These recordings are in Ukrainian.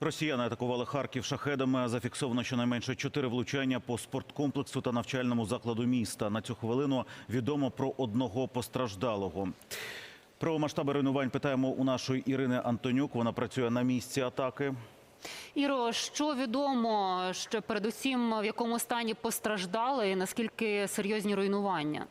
Росіяни атакували Харків шахедами. Зафіксовано щонайменше чотири влучання по спорткомплексу та навчальному закладу міста. На цю хвилину відомо про одного постраждалого. Про масштаби руйнувань питаємо у нашої Ірини Антонюк. Вона працює на місці атаки. Іро, що відомо, що передусім в якому стані постраждали і наскільки серйозні руйнування?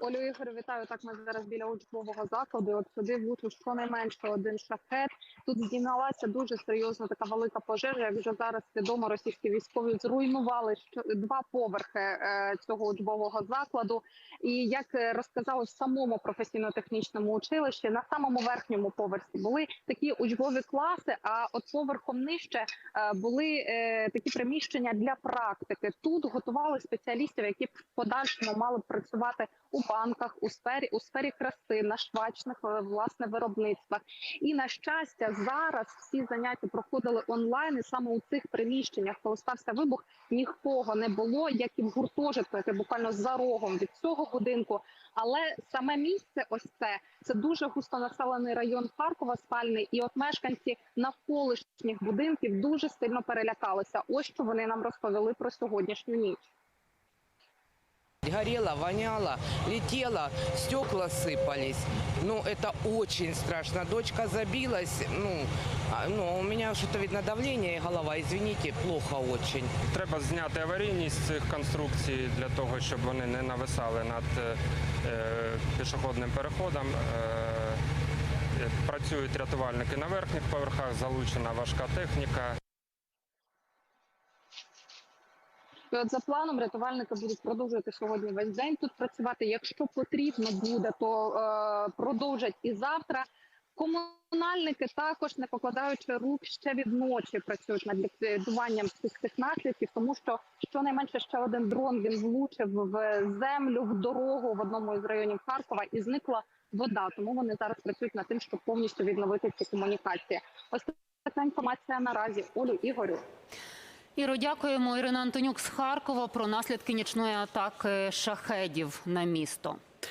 Олю Ігор, вітаю. Так, ми зараз біля учбового закладу. От сюди влучив щонайменше один шахет. Тут здійнялася дуже серйозна така велика пожежа. Як вже зараз відомо, російські військові зруйнували два поверхи е, цього учбового закладу. І як розказали в самому професійно-технічному училищі, на самому верхньому поверсі були такі учбові класи. А от поверхом нижче е, були е, такі приміщення для практики. Тут готували спеціалістів, які в подальшому мали б працювати у банках, у сфері у сфері краси, на швачних е, власне виробництвах. І на щастя, зараз всі заняття проходили онлайн. І саме у цих приміщеннях, коли стався вибух, нікого не було, як і в гуртожитку, яке буквально за рогом від цього будинку. Але саме місце, ось це це дуже густонаселений район Харкова, спальний, і от мешканці навколишніх будинків дуже сильно перелякалися. Ось що вони нам розповіли про сьогоднішню ніч. Горело, воняло, летело, стекла сыпались. Ну, это очень страшно. Дочка забилась, ну, ну, у меня что-то, видно, давление и голова, извините, плохо очень. Треба зняти аварійність цих конструкцій для того, щоб вони не нависали над е, е, пішохідним переходом. Е, Працюють рятувальники на верхніх поверхах, залучена важка техніка. І от за планом рятувальники будуть продовжувати сьогодні весь день тут працювати. Якщо потрібно буде, то е, продовжать і завтра. Комунальники також, не покладаючи рук, ще від ночі працюють над ліквідуванням всіх цих наслідків, тому що щонайменше ще один дрон він влучив в землю, в дорогу в одному із районів Харкова і зникла вода. Тому вони зараз працюють над тим, щоб повністю відновити ці комунікації. Ось така інформація наразі. Олю Ігорю. Іро, дякуємо. Ірина Антонюк з Харкова про наслідки нічної атаки шахедів на місто.